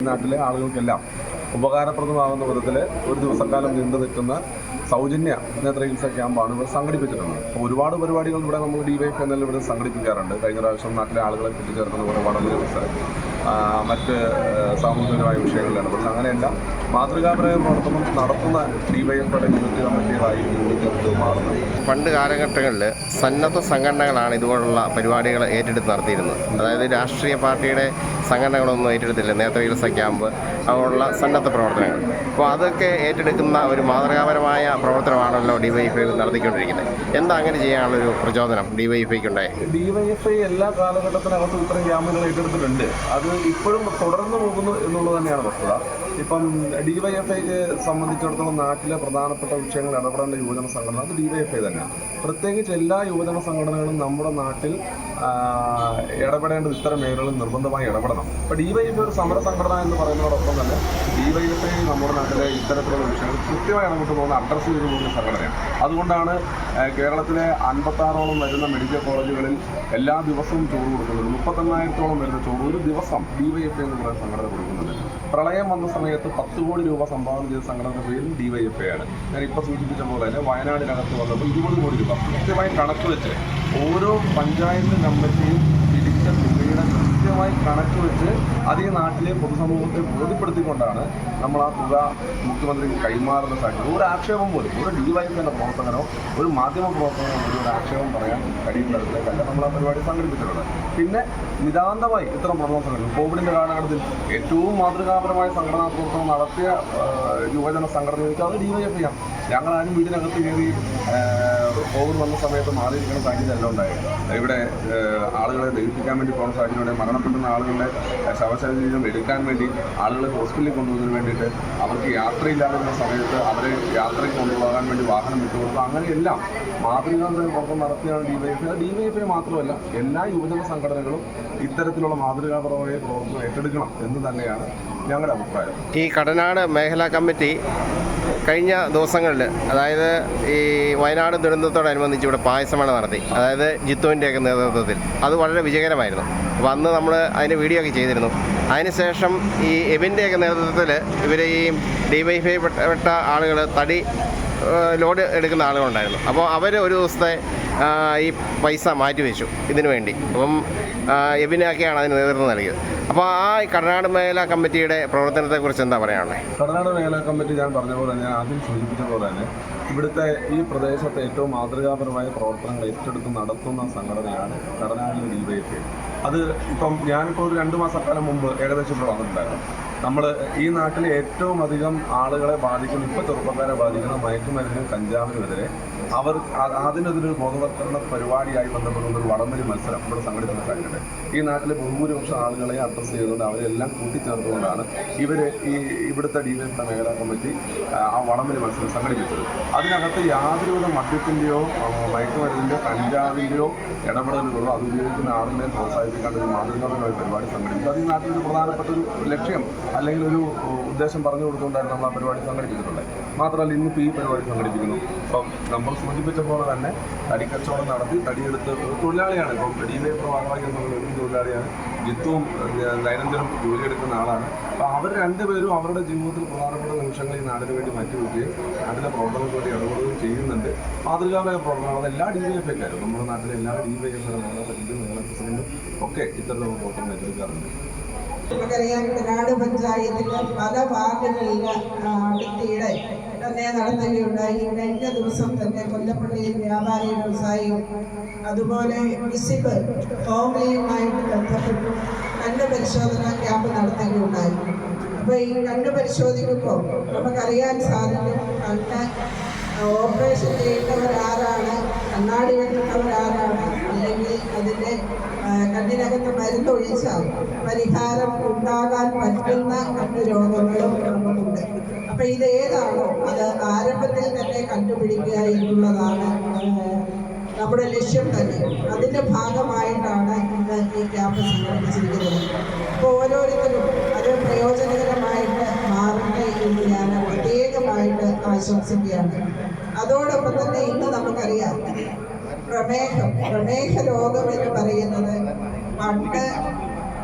നാട്ടിലെ ആളുകൾക്കെല്ലാം ഉപകാരപ്രദമാകുന്ന വിധത്തിൽ ഒരു ദിവസക്കാലം നീണ്ടു നിൽക്കുന്ന സൗജന്യ നേത്ര ചികിത്സ ക്യാമ്പാണ് ഇവിടെ സംഘടിപ്പിച്ചിട്ടുള്ളത് അപ്പോൾ ഒരുപാട് പരിപാടികൾ ഇവിടെ നമ്മൾ ഡി വൈ എഫ് എന്നല്ല ഇവിടെ സംഘടിപ്പിക്കാറുണ്ട്. കഴിഞ്ഞ പ്രാവശ്യം നാട്ടിലെ ആളുകളെ കൂട്ടിച്ചേർക്കുന്ന മത്സരം ആ, മറ്റ് സാമൂഹികമായ വിഷയങ്ങളിൽ ഇടപെടൽ അങ്ങനെയല്ല. മാതൃകാപരമായ പ്രവർത്തനം നടത്തുന്ന ഡിവൈഎഫ്ഐയുടെ യൂണിറ്റ് കമ്മിറ്റികളായി യൂണിറ്റ് മാറുന്നത് പണ്ട് കാലഘട്ടങ്ങളിൽ സന്നദ്ധ സംഘടനകളാണ് ഇതുപോലുള്ള പരിപാടികൾ ഏറ്റെടുത്ത് നടത്തിയിരുന്നത്. അതായത് രാഷ്ട്രീയ പാർട്ടിയുടെ സംഘടനകളൊന്നും ഏറ്റെടുത്തില്ല. നേത്ര ചികിത്സ ക്യാമ്പ് അതുപോലുള്ള സന്നദ്ധ പ്രവർത്തനങ്ങൾ. അപ്പോൾ അതൊക്കെ ഏറ്റെടുക്കുന്ന ഒരു മാതൃകാപരമായ പ്രവർത്തനമാണല്ലോ ഡിവൈഎഫ്ഐ നടത്തിക്കൊണ്ടിരിക്കുന്നത്. എന്താ അങ്ങനെ ചെയ്യാനുള്ള ചെയ്യാനുള്ളൊരു പ്രചോദനം ഡിവൈഎഫ്ഐക്ക് ഉണ്ടായി ഡിവൈഎഫ്ഐ എല്ലാ കാലഘട്ടത്തിനകത്തും ഇത്തരം ക്യാമ്പുകൾ ഏറ്റെടുത്തിട്ടുണ്ട്. അത് ഇപ്പോഴും തുടർന്നു പോകുന്നു എന്നുള്ളത് തന്നെയാണ് വസ്തുത. ഇപ്പം ഡിവൈഎഫ്ഐക്ക് സംബന്ധിച്ചിടത്തോളം നാട്ടിലെ പ്രധാനപ്പെട്ട വിഷയങ്ങൾ ഇടപെടേണ്ട യുവജന സംഘടന അത് ഡിവൈഎഫ്ഐ തന്നെയാണ് പ്രത്യേകിച്ച് എല്ലാ യുവജന സംഘടനകളും നമ്മുടെ നാട്ടിൽ ഇടപെടേണ്ടത് ഇത്തരം മേഖലകളിൽ നിർബന്ധമായി ഇടപെടണം. അപ്പോൾ ഡിവൈഎഫ്ഐ ഒരു സമര സംഘടന എന്ന് പറയുന്നതോടൊപ്പം തന്നെ ഡിവൈഎഫ്ഐ നമ്മുടെ നാട്ടിലെ ഇത്തരത്തിലുള്ള വിഷയങ്ങൾ കൃത്യമായി ഇടപെട്ട് പോകുന്ന അഡ്രസ്സ് ചെയ്തു പോകുന്ന സംഘടനയാണ്. അതുകൊണ്ടാണ് കേരളത്തിലെ അൻപത്താറോളം വരുന്ന മെഡിക്കൽ കോളേജുകളിൽ എല്ലാ ദിവസവും ചോറ് കൊടുക്കുന്നത്. മുപ്പത്തെണ്ണായിരത്തോളം വരുന്ന ചോറ് ഒരു ദിവസം ഡിവൈഎഫ്ഐ എന്ന് പറയുന്ന സംഘടന കൊടുക്കുന്നുണ്ട് പ്രളയം വന്ന സമയത്ത് പത്ത് കോടി രൂപ സംഭാവന ചെയ്ത സംഘടനയുടെ പേരിൽ ഡിവൈഎഫ്ഐ ആണ്. ഞാൻ ഇപ്പോൾ സൂചിപ്പിച്ച പോലെ തന്നെ വയനാടിനകത്ത് വന്നപ്പോൾ ഇരുപത് കോടി രൂപ. കൃത്യമായി കണക്ക് വെച്ച് ഓരോ പഞ്ചായത്ത് പിടിച്ച തുകയുടെ കൃത്യമായി കണക്ക് വെച്ച് അത് നാട്ടിലെ പൊതുസമൂഹത്തെ ബോധ്യപ്പെടുത്തിക്കൊണ്ടാണ് നമ്മൾ ആ തുക മുഖ്യമന്ത്രിക്ക് കൈമാറുന്ന സാഹചര്യം. ഒരു ആക്ഷേപം പോലും ഒരു ഡിവൈഎഫിന്റെ പ്രവർത്തകനോ ഒരു മാധ്യമ പ്രവർത്തകനോ ഒരു ആക്ഷേപം പറയാൻ കഴിയുന്നതല്ല നമ്മൾ ആ പരിപാടി സംഘടിപ്പിച്ചിട്ടുള്ളത്. പിന്നെ നിതാന്തമായി ഇത്തരം പ്രവർത്തനങ്ങൾ സംഘടിപ്പിക്കും കോവിഡിന്റെ കാലഘട്ടത്തിൽ ഏറ്റവും മാതൃകാപരമായ സംഘടനാ പ്രവർത്തനം നടത്തിയ യുവജന സംഘടനകൾക്ക് അത് ഡിവൈഎഫ്ഐ ചെയ്യാം ഞങ്ങളാരും വീടിനകത്ത് കയറി കോവിഡ് വന്ന സമയത്ത് മാറിയിരിക്കുന്ന സാഹചര്യം ഉണ്ടായത്. ഇവിടെ ആളുകളെ ദഹിപ്പിക്കാൻ വേണ്ടി പോകുന്ന സാഹചര്യം ഉണ്ടായി. മരണപ്പെടുന്ന ആളുകളുടെ ശവശരീരം എടുക്കാൻ വേണ്ടി ആളുകളെ ഹോസ്പിറ്റലിൽ കൊണ്ടുപോകുന്നതിന് വേണ്ടിയിട്ട് അവർക്ക് യാത്രയില്ലാതിരുന്ന സമയത്ത് അവരെ യാത്രയ്ക്ക് കൊണ്ടുപോകാൻ വേണ്ടി വാഹനം വിട്ടുകൊടുക്കുക. അങ്ങനെയെല്ലാം പുറത്ത് നടത്തിയാണ് ഡിവൈഎഫ്ഐ ഡിവൈഎഫ്ഐ മാത്രമല്ല എല്ലാ യുവജന സംഘടനകളും ഇത്തരത്തിലുള്ള മാതൃകാപരമായ പ്രവർത്തനം ഏറ്റെടുക്കണം എന്ന് തന്നെയാണ് ഞങ്ങളുടെ അഭിപ്രായം. ഈ കടനാട് മേഖലാ കമ്മിറ്റി കഴിഞ്ഞ ദിവസങ്ങളിൽ അതായത് ഈ വയനാട് ദുരന്തത്തോടനുബന്ധിച്ച് ഇവിടെ പായസമേള നടത്തി അതായത് ജിത്തുവിന്റെയൊക്കെ നേതൃത്വത്തിൽ. അത് വളരെ വിജയകരമായിരുന്നു. അപ്പോൾ അന്ന് നമ്മൾ അതിന് വീഡിയോ ഒക്കെ ചെയ്തിരുന്നു. അതിനുശേഷം ഈ എബിന്റെയൊക്കെ നേതൃത്വത്തിൽ ഇവർ ഈ ഡിവൈഫൈ പെട്ട ആളുകൾ തടി ലോഡ് എടുക്കുന്ന ആളുകളുണ്ടായിരുന്നു. അപ്പോൾ അവർ ഒരു ദിവസത്തെ ഈ പൈസ മാറ്റി വെച്ചു ഇതിനു വേണ്ടി. അപ്പം എബിനാക്കിയാണ് അതിന് നേതൃത്വം നൽകിയത്. അപ്പോൾ ആ കർണാടക മേഖലാ കമ്മിറ്റിയുടെ പ്രവർത്തനത്തെക്കുറിച്ച് എന്താ പറയാനുള്ളത് കർണാടക മേഖലാ കമ്മിറ്റി ഞാൻ പറഞ്ഞ പോലെ തന്നെ ആദ്യം സൂചിപ്പിച്ച പോലെ തന്നെ ഇവിടുത്തെ ഈ പ്രദേശത്തെ ഏറ്റവും മാതൃകാപരമായ പ്രവർത്തനങ്ങൾ ഏറ്റെടുത്ത് നടത്തുന്ന സംഘടനയാണ് കടനാട് ഡിവൈഎഫ് അത് ഇപ്പം ഞാനിപ്പോൾ ഒരു രണ്ട് മാസക്കാലം മുമ്പ് ഏകദേശം ഇവിടെ വന്നിട്ടുണ്ടായിരുന്നു. നമ്മൾ ഈ നാട്ടിലെ ഏറ്റവും അധികം ആളുകളെ ബാധിക്കുന്ന ഇപ്പോൾ ചെറുപ്പക്കാരെ ബാധിക്കുന്ന മയക്കുമരുന്നും കഞ്ചാവിനുമെതിരെ അവർ അ- അതിനെതിരെ ബോധവൽക്കരണ പരിപാടിയായി ബന്ധപ്പെടുന്ന ഒരു വടംവലി മത്സരം ഇവിടെ സാഹചര്യം ഈ നാട്ടിലെ ബഹുഭൂരിപക്ഷം ആളുകളെ അഡ്രസ്സ് ചെയ്തുകൊണ്ട് അവരെല്ലാം കൂട്ടിച്ചേർത്തുകൊണ്ടാണ് ഇവർ ഈ ഇവിടുത്തെ ഡി വൈ മേഖലാ കമ്മിറ്റി ആ വടംവലി മത്സരം സംഘടിപ്പിച്ചത്. അതിനകത്ത് യാതൊരുവിധ മദ്യത്തിന്റെയോ മയക്കുമരുന്നിന്റെയോ കഞ്ചാവിന്റെയോ ഇടപെടലുകളോ അത് ഉപയോഗിക്കുന്ന ആളുകളെ പ്രോത്സാഹിപ്പിക്കാണ്ട് ഒരു മാതൃകാപരമായ പരിപാടി സംഘടിപ്പിച്ചു. അത് ഈ നാട്ടിൽ ഒരു പ്രധാനപ്പെട്ട ഒരു ലക്ഷ്യം അല്ലെങ്കിൽ ഒരു ഉദ്ദേശം പറഞ്ഞു കൊടുത്തുകൊണ്ടായിരുന്നു നമ്മൾ ആ പരിപാടി സംഘടിപ്പിച്ചിട്ടുള്ളത്. മാത്രമല്ല ഇന്നിപ്പോൾ ഈ പരിപാടി സംഘടിപ്പിക്കുന്നു. അപ്പം നമ്മൾ സൂചിപ്പിച്ച പോലെ തന്നെ തടിക്കച്ചവടം നടത്തി തടിയെടുത്ത് തൊഴിലാളിയാണ്. ഇപ്പം ഡി വൈ ഭാഗമായി എന്നുള്ള തൊഴിലാളിയാണ്. ജിത്തുവും ദൈനംദിനം ജോലിയെടുക്കുന്ന ആളാണ്. അപ്പോൾ അവർ രണ്ടുപേരും അവരുടെ ജീവിതത്തിൽ പ്രധാനപ്പെട്ട നിമിഷങ്ങൾ ഈ നാടിന് വേണ്ടി മാറ്റിവെക്കുകയും നാട്ടിലെ പ്രവർത്തനങ്ങൾക്ക് വേണ്ടി ഇടപെടുകയും ചെയ്യുന്നുണ്ട്. മാതൃകാപരമായ പ്രവർത്തനങ്ങൾ എല്ലാ ഡി വൈ എഫ് ഐക്കാരും നമ്മുടെ നാട്ടിലെ എല്ലാ ഡി വൈ എഫ് പ്രസിഡന്റും ഒക്കെ ഇത്തരത്തിലുള്ള പ്രവർത്തനം ഏറ്റെടുക്കാറുണ്ട്. നമുക്കറിയാം കുട്ടനാട് പഞ്ചായത്തിലെ പല വാർഡുകളിൽ അടുത്തിടെ തന്നെ നടത്തുകയുണ്ടായി. കഴിഞ്ഞ ദിവസം തന്നെ കൊല്ലപ്പള്ളിയിൽ വ്യാപാരി വ്യവസായിയും അതുപോലെ വിസിബ് ഹോമിയുമായിട്ട് ബന്ധപ്പെട്ട് കണ്ണ് പരിശോധന ക്യാമ്പ് നടത്തുകയുണ്ടായി. അപ്പോൾ ഈ കണ്ണ് പരിശോധിക്കുമ്പോൾ നമുക്കറിയാൻ സാധിക്കും കണ്ണ് ഓപ്പറേഷൻ ചെയ്യുന്നവരാരാണ് കണ്ണാടി വെക്കേണ്ടവരാരാണ് അല്ലെങ്കിൽ അതിന്റെ കണ്ണിനകത്ത് മരുന്നൊഴിച്ചാൽ പരിഹാരം ഉണ്ടാകാൻ പറ്റുന്ന കണ്ണ് രോഗങ്ങളും നമുക്കുണ്ട്. അപ്പൊ ഇത് ഏതാണോ അത് ആരംഭത്തിൽ തന്നെ കണ്ടുപിടിക്കുക എന്നുള്ളതാണ് നമ്മുടെ ലക്ഷ്യം തന്നെ. അതിന്റെ ഭാഗമായിട്ടാണ് ഇന്ന് ഈ ക്യാമ്പ് സംഘടിപ്പിച്ചിരിക്കുന്നത്. അപ്പോൾ ഓരോരുത്തരും അത് പ്രയോജനകരമായിട്ട് മാറട്ടെ എന്ന് ഞാൻ പ്രത്യേകമായിട്ട് ആശംസിക്കുകയാണ് അതോടൊപ്പം തന്നെ ഇന്ന് നമുക്കറിയാം പ്രമേഹം പ്രമേഹ രോഗം എന്ന് പറയുന്നത് പണ്ട്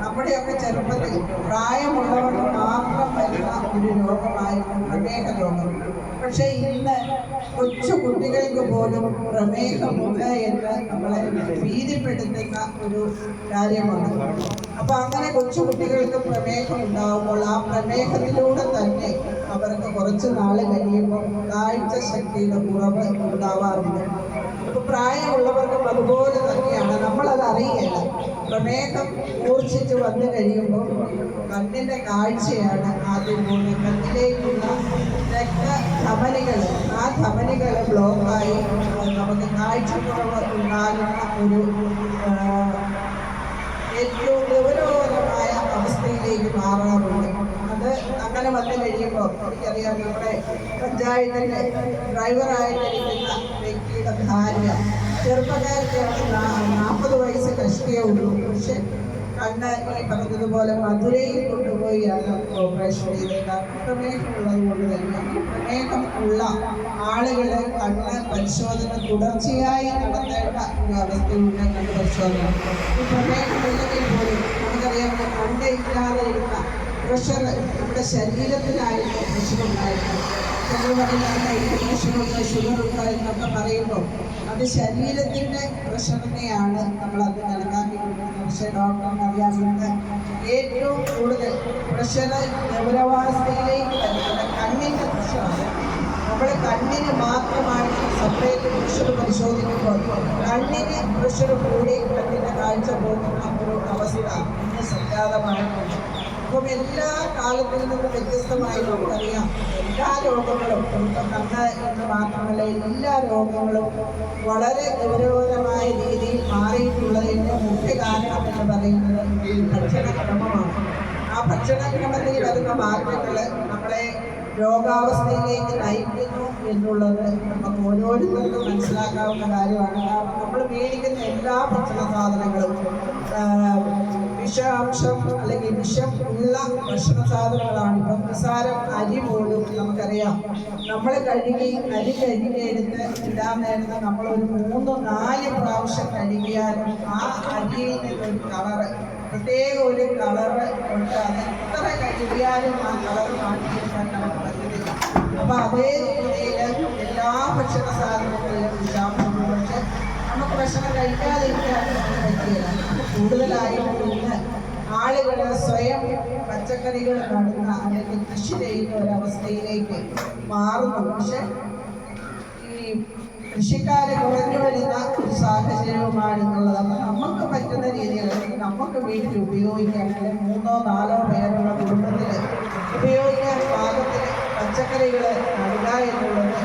നമ്മുടെയൊക്കെ ചെറുപ്പത്തിൽ പ്രായമുള്ളവർക്ക് മാത്രം വരുന്ന ഒരു രോഗമായിരുന്നു പ്രമേഹ രോഗം പക്ഷേ ഇന്ന് കൊച്ചു കുട്ടികൾക്ക് പോലും പ്രമേഹമുണ്ട് എന്ന് നമ്മളെ ഭീതിപ്പെടുത്തുന്ന ഒരു കാര്യമാണ്. അപ്പൊ അങ്ങനെ കൊച്ചു കുട്ടികൾക്ക് പ്രമേഹം ഉണ്ടാകുമ്പോൾ ആ പ്രമേഹത്തിലൂടെ തന്നെ അവർക്ക് കുറച്ച് നാൾ കഴിയുമ്പോൾ കാഴ്ച ശക്തിയുടെ കുറവ് ഉണ്ടാവാറുണ്ട്. അപ്പൊ പ്രായമുള്ളവർക്കും അതുപോലെ തന്നെയാണ്. നമ്മളത് അറിയില്ല. പ്രമേഹം മൂർച്ഛിച്ച് വന്നു കഴിയുമ്പോൾ കണ്ണിന്റെ കാഴ്ചയാണ് ആദ്യം പോകുന്നത്. കണ്ണിലേക്കുള്ള രക്ത ധമനികൾ ആ ധമനികൾ ബ്ലോക്കായി നമുക്ക് കാഴ്ച കാഴ്ചക്കുറവ് ഉണ്ടാകുന്ന ഒരു ഏറ്റവും ഗൗരവകരമായ അവസ്ഥയിലേക്ക് മാറാറുണ്ട്. അത് അങ്ങനെ വന്നു കഴിയുമ്പോൾ എനിക്കറിയാം നമ്മുടെ പഞ്ചായത്തിന്റെ ഡ്രൈവറായിട്ടിരിക്കുന്ന ഭാര്യ ചെറുപ്പക്കാരിക്കാണ് നാൽപ്പത് വയസ്സ് കഷ്ടിയേ ഉള്ളൂ. പക്ഷെ കണ്ണാരി പറഞ്ഞതുപോലെ മധുരയിൽ കൊണ്ടുപോയാണ് ഓപ്പറേഷൻ ചെയ്തത് പ്രമേഹമുള്ളത് കൊണ്ട് തന്നെ പ്രമേഹം ഉള്ള ആളുകളെ കണ്ണ് പരിശോധന തുടർച്ചയായി നടത്തേണ്ട ഒരു അവസ്ഥയുണ്ട് കണ്ണ് പരിശോധന. ഈ പ്രമേഹമില്ലെങ്കിൽ പോലും നമുക്കറിയാം കണ്ണ് ഇല്ലാതെ ഇരുന്ന പ്രഷർ നമ്മുടെ ശരീരത്തിലായിട്ട് പ്രശ്നമുണ്ടായിരുന്നു പറയുന്നത് പ്രഷറുണ്ട് ഷുഗറുണ്ട് എന്നൊക്കെ പറയുമ്പോൾ അത് ശരീരത്തിന്റെ പ്രഷറിനെയാണ് നമ്മൾ അത് കൊടുക്കുന്നത്. പക്ഷേ ഡോക്ടറിന് അറിയാവുന്നത് ഏറ്റവും കൂടുതൽ പ്രഷർ ഗൗരവാവസ്ഥയിലേക്ക് വരുന്നത് കണ്ണിന്റെ പ്രഷറാണ് നമ്മൾ കണ്ണിന് മാത്രമാണ് സെപ്പറേറ്റ് പ്രഷർ പരിശോധിക്കുമ്പോൾ കണ്ണിന് പ്രഷർ കൂടി കണ്ണിന്റെ കാഴ്ച പോകുന്ന ഒരു അവസ്ഥ ഇന്ന് സംജാതമായിട്ടുണ്ട്. അപ്പം എല്ലാ കാലത്തിൽ നിന്നും വ്യത്യസ്തമായി നമുക്കറിയാം. എല്ലാ രോഗങ്ങളും കണ്ണ് എന്ന് മാത്രമല്ല എല്ലാ രോഗങ്ങളും വളരെ ഗൗരവകരമായ രീതിയിൽ മാറിയിട്ടുള്ളതിന്റെ മുഖ്യ കാരണം എന്ന് പറയുന്നത് ഭക്ഷണക്രമമാണ്. ആ ഭക്ഷണക്രമത്തിൽ വരുന്ന മാറ്റങ്ങൾ നമ്മളെ രോഗാവസ്ഥയിലേക്ക് നയിക്കുന്നു എന്നുള്ളത് നമുക്ക് ഓരോരുത്തർക്കും മനസ്സിലാക്കാവുന്ന കാര്യമാണ്. കാരണം നമ്മൾ മേടിക്കുന്ന എല്ലാ ഭക്ഷണ സാധനങ്ങളും വിഷാംശം അല്ലെങ്കിൽ വിഷം ഉള്ള ഭക്ഷണ സാധനങ്ങളാണ്. ഇപ്പം നിസ്സാരം അരി പോലും നമുക്കറിയാം. നമ്മൾ കഴുകി അരി കഴുകിയെടുത്ത് ഇടാൻ നേരത്ത് ഒരു മൂന്ന് നാല് പ്രാവശ്യം കഴുകിയാൽ ആ അരിയിൽ നിന്നൊരു കളറ് പ്രത്യേക ഒരു കളറ് അത് എത്ര കഴുകിയാലും ആ കളർ മാറ്റിയെടുക്കാൻ നമുക്ക് പറ്റുന്നില്ല അപ്പൊ അതേ രീതിയിൽ എല്ലാ ഭക്ഷണ സാധനങ്ങളിലും വിഷാംശം കുറച്ച്. നമുക്ക് ഭക്ഷണം കഴിക്കാതിരിക്കാൻ നമുക്ക് പറ്റില്ല. കൂടുതലായിട്ടും ഇന്ന് ആളുകൾ സ്വയം പച്ചക്കറികൾ നടുന്ന അല്ലെങ്കിൽ കൃഷി ചെയ്യുന്ന ഒരവസ്ഥയിലേക്ക് മാറുന്നു. പക്ഷെ ഈ കൃഷിക്കാരെ കുറഞ്ഞു വരുന്ന ഒരു സാഹചര്യവുമാണ് എന്നുള്ളത് അപ്പം നമുക്ക് പറ്റുന്ന രീതിയിൽ നമുക്ക് വീട്ടിൽ ഉപയോഗിക്കാൻ അല്ലെങ്കിൽ മൂന്നോ നാലോ പേരുള്ള കുടുംബത്തിൽ ഉപയോഗിക്കാൻ പാകത്തിൽ പച്ചക്കറികൾ നടുക എന്നുള്ളത്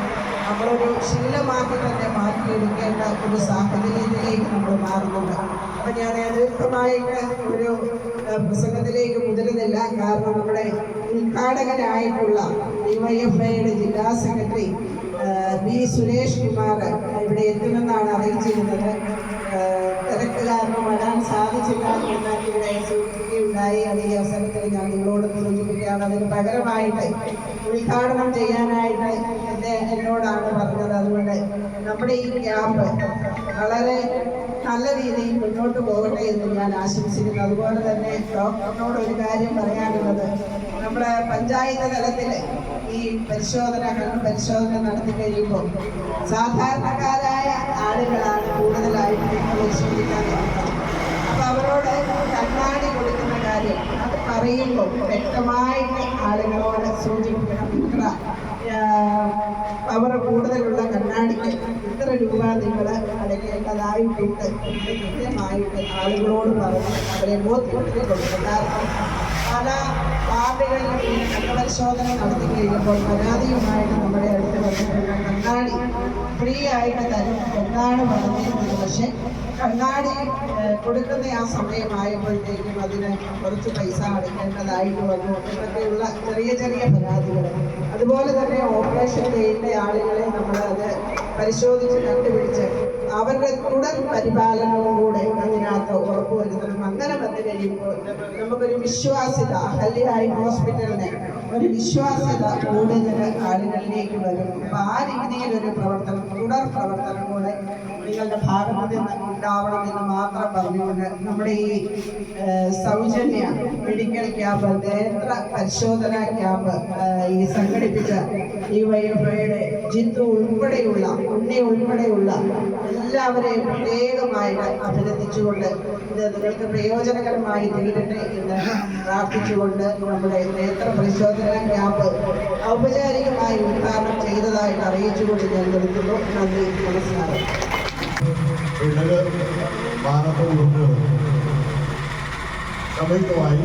നമ്മളൊരു ശീലമാക്കി തന്നെ മാറ്റിയെടുക്കേണ്ട ഒരു സാഹചര്യത്തിലേക്ക് നമ്മൾ മാറുന്നുണ്ട്. അപ്പം ഞാൻ ദീർഘമായിട്ട് ഒരു പ്രസംഗത്തിലേക്ക് മുതിരുന്നില്ല കാരണം നമ്മുടെ ഉദ്ഘാടകനായിട്ടുള്ള ഡി വൈ എഫ് ഐയുടെ ജില്ലാ സെക്രട്ടറി ബി സുരേഷ് കുമാർ ഇവിടെ എത്തുമെന്നാണ് അറിയിച്ചിരുന്നത്. തിരക്ക് കാരണം വരാൻ സാധിച്ചില്ല എന്ന് ഇവിടെ സൂചിപ്പിക്കുകയുണ്ടായി. അത് ഈ അവസരത്തിൽ ഞാൻ നിങ്ങളോട് സൂചിപ്പിക്കുകയാണ്. അതിന് പകരമായിട്ട് ഉദ്ഘാടനം ചെയ്യാനായിട്ട് എന്റെ എന്നോടാണ് പറഞ്ഞത്. അതുകൊണ്ട് നമ്മുടെ ഈ ക്യാമ്പ് വളരെ നല്ല രീതിയിൽ മുന്നോട്ട് പോകട്ടെ എന്ന് ഞാൻ ആശംസിക്കുന്നു. അതുപോലെ തന്നെ ഡോക്ടറിനോട് ഒരു കാര്യം പറയാനുള്ളത്. നമ്മുടെ പഞ്ചായത്ത് തലത്തിൽ ഈ പരിശോധന പരിശോധന നടത്തി കഴിയുമ്പോൾ സാധാരണക്കാരായ ആളുകളാണ് കൂടുതലായിട്ട് പരിശോധിക്കാൻ അപ്പൊ അവരോട് കണ്ണാടി കൊടുക്കുന്ന കാര്യം അത് പറയുമ്പോൾ വ്യക്തമായിട്ട് ആളുകളോട് സൂചിപ്പിക്കണം. ഇത്ര അവർ കൂടുതലുള്ള കണ്ണാടിക്ക് ഇത്ര രൂപ നിങ്ങൾ അടയ്ക്കേണ്ടതായിട്ടുണ്ട് എന്ന് കൃത്യമായിട്ട് ആളുകളോട് പറഞ്ഞ്. അവരെ ബോധ്യപ്പെടുത്തി കൊടുക്കണം കാരണം പല വാർഡുകളിലും പരിശോധന നടത്തി കഴിയുമ്പോൾ പരാതിയുമായിട്ട് നമ്മുടെ അടുത്ത് വന്നിട്ടുള്ള കണ്ണാടി ഫ്രീ ആയിട്ട് തരും. എന്നാണ് പറഞ്ഞിരുന്നത് പക്ഷെ കണ്ണാടി കൊടുക്കുന്ന ആ സമയമായപ്പോഴത്തേക്കും അതിന് കുറച്ച് പൈസ അടയ്ക്കേണ്ടതായിട്ട് വന്നു. ഇതൊക്കെയുള്ള ചെറിയ ചെറിയ പരാതികൾ. അതുപോലെ തന്നെ ഓപ്പറേഷൻ ചെയ്യുന്ന ആളുകളെ നമ്മൾ അത് പരിശോധിച്ച് കണ്ടുപിടിച്ച് അവരുടെ തുടർ പരിപാലനവും കൂടെ അതിനകത്ത് ഉറപ്പുവരുത്തണം അങ്ങനെ വന്നു കഴിയുമ്പോൾ നമുക്കൊരു വിശ്വാസ്യത ഹല്ലിയായി ഹോസ്പിറ്റലിന് ഒരു വിശ്വാസ്യത കൂടുതൽ ആളുകളിലേക്ക് വരും. അപ്പൊ ആ രീതിയിൽ ഒരു പ്രവർത്തനം തുടർ പ്രവർത്തനം കൂടെ നിങ്ങളുടെ ഭാഗത്ത് നിന്ന് ഉണ്ടാവണം എന്ന് മാത്രം പറഞ്ഞുകൊണ്ട് നമ്മുടെ ഈ സൗജന്യ മെഡിക്കൽ ക്യാമ്പ് നേത്ര പരിശോധന ക്യാമ്പ് ഈ സംഘടിപ്പിച്ച ഈ വൈഫൈയുടെ ജിത്തു ഉൾപ്പെടെയുള്ള ഉണ്ണി ഉൾപ്പെടെയുള്ള എല്ലാവരെയും പ്രത്യേകമായിട്ട് അഭിനന്ദിച്ചുകൊണ്ട് ഇത് നിങ്ങൾക്ക് പ്രയോജനകരമായി തീരട്ടെ എന്ന് പ്രാർത്ഥിച്ചുകൊണ്ട് നമ്മുടെ നേത്ര പരിശോധന ക്യാമ്പ് ഔപചാരികമായി ഉദ്ഘാടനം ചെയ്തതായിട്ട് അറിയിച്ചുകൊണ്ട് ഞാൻ നിർത്തുന്നു. നന്ദി നമസ്കാരം. സംയുക്തമായി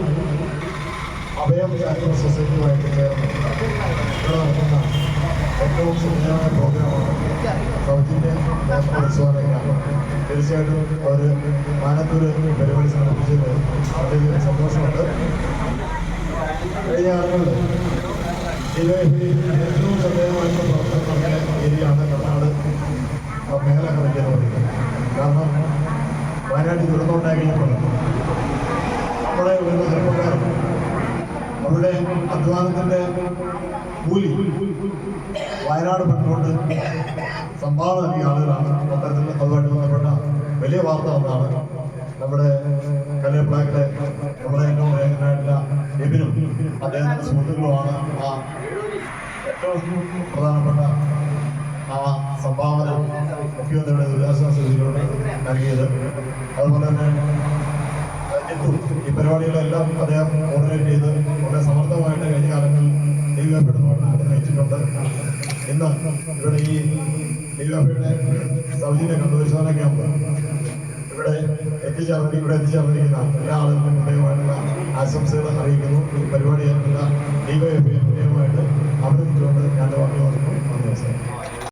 അഭയം ചാരിറ്റബിൾ സൊസൈറ്റിയുമായിട്ട് ചേർന്ന് ഏറ്റവും സുന്ദരമായ പ്രോഗ്രാമാണ് പരിശോധന ക്യാമ്പ് തീർച്ചയായിട്ടും ഒരു മാനത്തൂര് പരിപാടി സംഘടിപ്പിച്ചത് വളരെ സന്തോഷമുണ്ട്. കഴിഞ്ഞ കാലങ്ങളിൽ ഇത് ഏറ്റവും ശ്രദ്ധേയമായിട്ടുള്ള പ്രവർത്തനം നടത്തിയ ഏരിയയാണ് കർണാട് മേഖല കമ്മിറ്റി എന്ന് പറയുന്നത് കാരണം വയനാട്ടിൽ ദുരന്തമുണ്ടായി നമ്മുടെ ഒരു ചെറുപ്പക്കാർ അവരുടെ അധ്വാനത്തിന്റെ കൂലി വയനാട് പെട്ടുകൊണ്ട് സംഭാവന നൽകിയ ആളുകളാണ്. അത്തരത്തിൽ അതുമായിട്ട് ബന്ധപ്പെട്ട വലിയ വാർത്ത വന്നതാണ് നമ്മുടെ കല്ലേപ്പിളാക്കിലെ നമ്മുടെ ഏറ്റവും വേഗനായിട്ടുള്ള എബിനും അദ്ദേഹത്തിന്റെ സുഹൃത്തുക്കളുമാണ് ആ ഏറ്റവും പ്രധാനപ്പെട്ട ആ സംഭാവന മുഖ്യമന്ത്രിയുടെ ദുരിതാശ്വാസ നിധിയിലൂടെ നൽകിയത്. അതുപോലെ തന്നെ ഈ പരിപാടികളെല്ലാം അദ്ദേഹം കോർഡിനേറ്റ് ചെയ്ത് വളരെ സമർത്ഥമായിട്ട് കഴിഞ്ഞ ദൈവപ്പെടുന്നതായിട്ട് അറിയിച്ചിട്ടുണ്ട് ഇന്ന് ഇവിടെ ഈ ദൈവപ്പയുടെ സൗജന്യ കണ്ടുപരിശോധന ക്യാമ്പ് ഇവിടെ എത്തിച്ചേർന്ന് ഇവിടെ എത്തിച്ചേർന്നിരിക്കുന്ന എല്ലാ ആളുകൾക്കും ഹൃദയമായിട്ടുള്ള ആശംസകൾ അറിയിക്കുന്നു. ഈ പരിപാടി ഏൽക്കുന്ന ഡിവൈഎഫ്ഐ